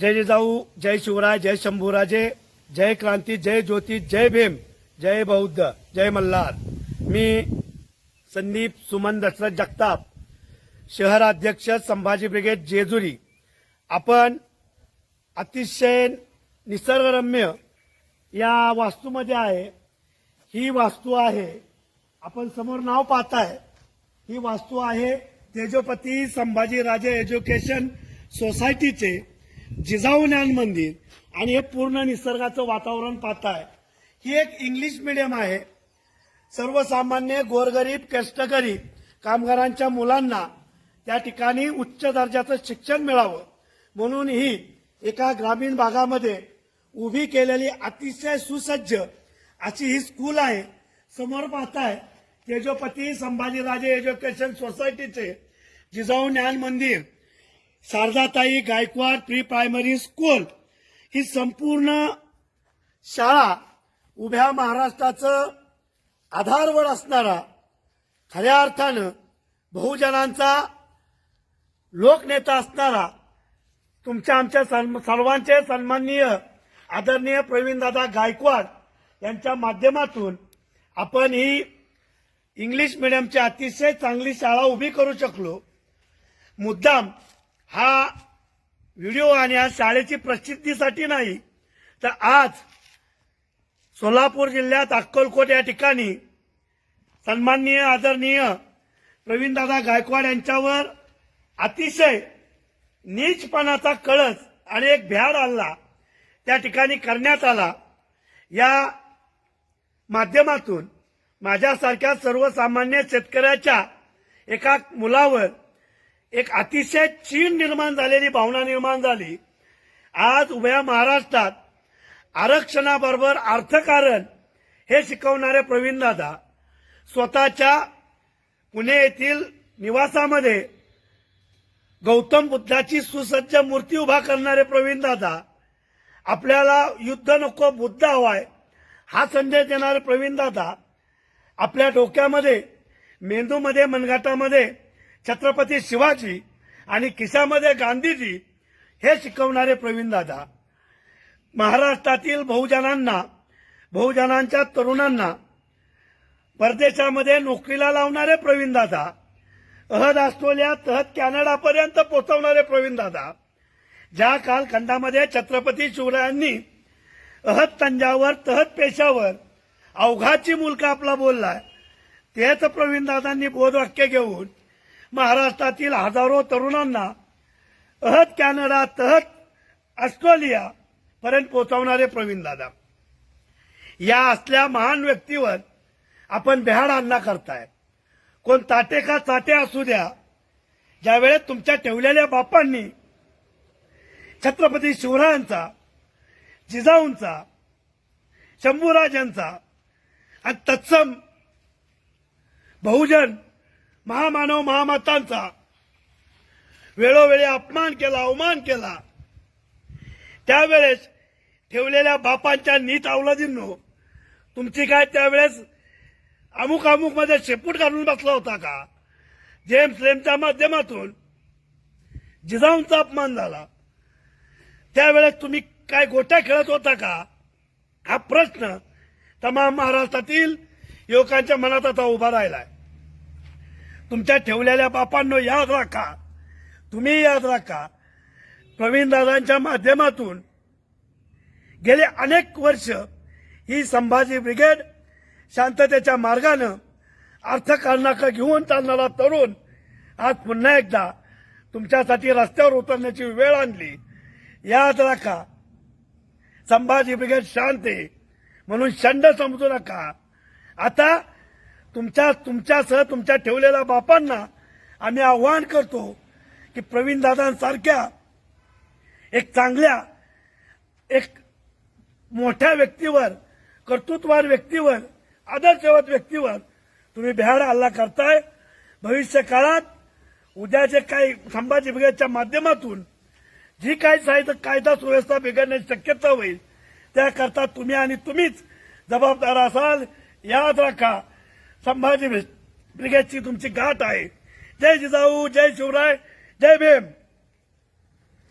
जय जिजाऊ जय शिवराय जय शंभूराजे जय क्रांती जय ज्योती जय भीम जय बौद्ध जय मल्हार. मी संदीप सुमन दशरथ जगताप शहराध्यक्ष संभाजी ब्रिगेड जेजुरी. आपण अतिशय निसर्गरम्य या वास्तूमध्ये आहे. ही वास्तू आहे आपण समोर नाव पाहताय. ही वास्तू आहे तेजोपती संभाजीराजे एज्युकेशन सोसायटीचे. जिजाऊ ज्ञान मंदिर आणि हे पूर्ण निसर्गाचं वातावरण पाहताय. ही एक इंग्लिश मिडियम आहे. सर्वसामान्य गोरगरीब कष्टकरी कामगारांच्या मुलांना त्या ठिकाणी उच्च दर्जाचं शिक्षण मिळावं. म्हणून ही एका ग्रामीण भागामध्ये उभी केलेली अतिशय सुसज्ज अशी ही स्कूल आहे. समोर पाहताय तेजोपती संभाजीराजे एज्युकेशन सोसायटीचे Jijau Dnyan Mandir. Shardatai Gaikwad pre primary school ही संपूर्ण शाळा उभ्या महाराष्ट्राचं आधारवड असणारा खऱ्या अर्थानं बहुजनांचा लोकनेता असणारा तुमच्या आमच्या सर्वांचे सन्माननीय आदरणीय प्रवीणदादा गायकवाड यांच्या माध्यमातून आपण ही इंग्लिश मिडियमची अतिशय चांगली शाळा उभी करू शकलो. मुद्दाम हा व्हिडिओ आणि या शाळेची प्रसिद्धीसाठी नाही तर आज सोलापूर जिल्ह्यात अक्कलकोट या ठिकाणी सन्माननीय आदरणीय प्रवीणदादा गायकवाड यांच्यावर अतिशय नीचपणाचा कळस आणि एक भ्याड हल्ला त्या ठिकाणी करण्यात आला. या माध्यमातून माझ्यासारख्या सर्वसामान्य शेतकऱ्याच्या एका मुलावर एक अतिशय चीन निर्माण झालेली भावना निर्माण झाली. आज उभ्या महाराष्ट्रात आरक्षणाबरोबर अर्थकारण हे शिकवणारे प्रवीणदादा स्वतःच्या पुणे येथील निवासामध्ये गौतम बुद्धाची सुसज्ज मूर्ती उभा करणारे प्रवीणदादा आपल्याला युद्ध नको बुद्ध हवाय हा संदेश देणारे प्रवीणदादा आपल्या डोक्यामध्ये मेंदूमध्ये मनगटामध्ये छत्रपती शिवाजी आणि खिसामध्ये गांधीजी हे शिकवणारे प्रवीणदादा महाराष्ट्रातील बहुजनांना बहुजनांच्या तरुणांना परदेशामध्ये नोकरीला लावणारे प्रवीणदादा अहद ऑस्ट्रेलिया तहत कॅनडापर्यंत पोहोचवणारे प्रवीणदादा ज्या कालखंडामध्ये छत्रपती शिवरायांनी अहद तंजावर तहत पेशावर अवघाची मुलका आपला बोललाय तेच प्रवीणदादांनी बोधवाक्य घेऊन महाराष्ट्रातील हजारो तरुणांना अहत कॅनडा तहत ऑस्ट्रेलिया पर्यंत पोहोचवणारे प्रवीणदादा या असल्या महान व्यक्तीवर आपण बेहाड हल्ला करताय. कोण ताटे का चाटे असू द्या ज्यावेळेस तुमच्या ठेवलेल्या बापांनी छत्रपती शिवरायांचा जिजाऊंचा शंभूराजांचा आणि तत्सम बहुजन महामानव महामातांचा. वेळोवेळी अपमान केला अवमान केला. त्यावेळेस ठेवलेल्या बापांच्या नीट अवलादींनो तुमची काय त्यावेळेस अमुक अमुकमध्ये शेपूट घालून बसला होता का? जेम्स लेमच्या माध्यमातून जिजाऊंचा अपमान झाला. त्यावेळेस तुम्ही काय गोट्या खेळत होता का? हा प्रश्न तमाम महाराष्ट्रातील युवकांच्या मनात आता उभा राहिलाय. तुमच्या ठेवलेल्या बापांनो याद राखा. तुम्ही याद राखा. प्रवीणदादांच्या माध्यमातून गेले अनेक वर्ष ही संभाजी ब्रिगेड शांततेच्या मार्गानं अर्थकारणाकडे घेऊन चालणारा तरुण आज पुन्हा एकदा तुमच्यासाठी रस्त्यावर उतरण्याची वेळ आणली. याद राखा. संभाजी ब्रिगेड शांत आहे म्हणून शंड समजू नका. आता तुमच्या तुमच्यासह तुमच्या ठेवलेल्या बापांना आम्ही आव्हान करतो की प्रवीणदादांसारख्या एक चांगल्या एक मोठ्या व्यक्तीवर कर्तृत्वार व्यक्तीवर आदर्शवत व्यक्तीवर तुम्ही बिहार हल्ला करताय. भविष्य काळात उद्याचे काही संभाजी ब्रिगेडच्या माध्यमातून जी काही साहित्य कायदा सुव्यवस्था बिघडण्याची शक्यता होईल त्याकरता तुम्ही आणि तुम्हीच जबाबदार असाल. याद राखा संभाजी ब्रिगेडची तुमची गाठ आहे. जय जिजाऊ जय शिवराय जय भीम.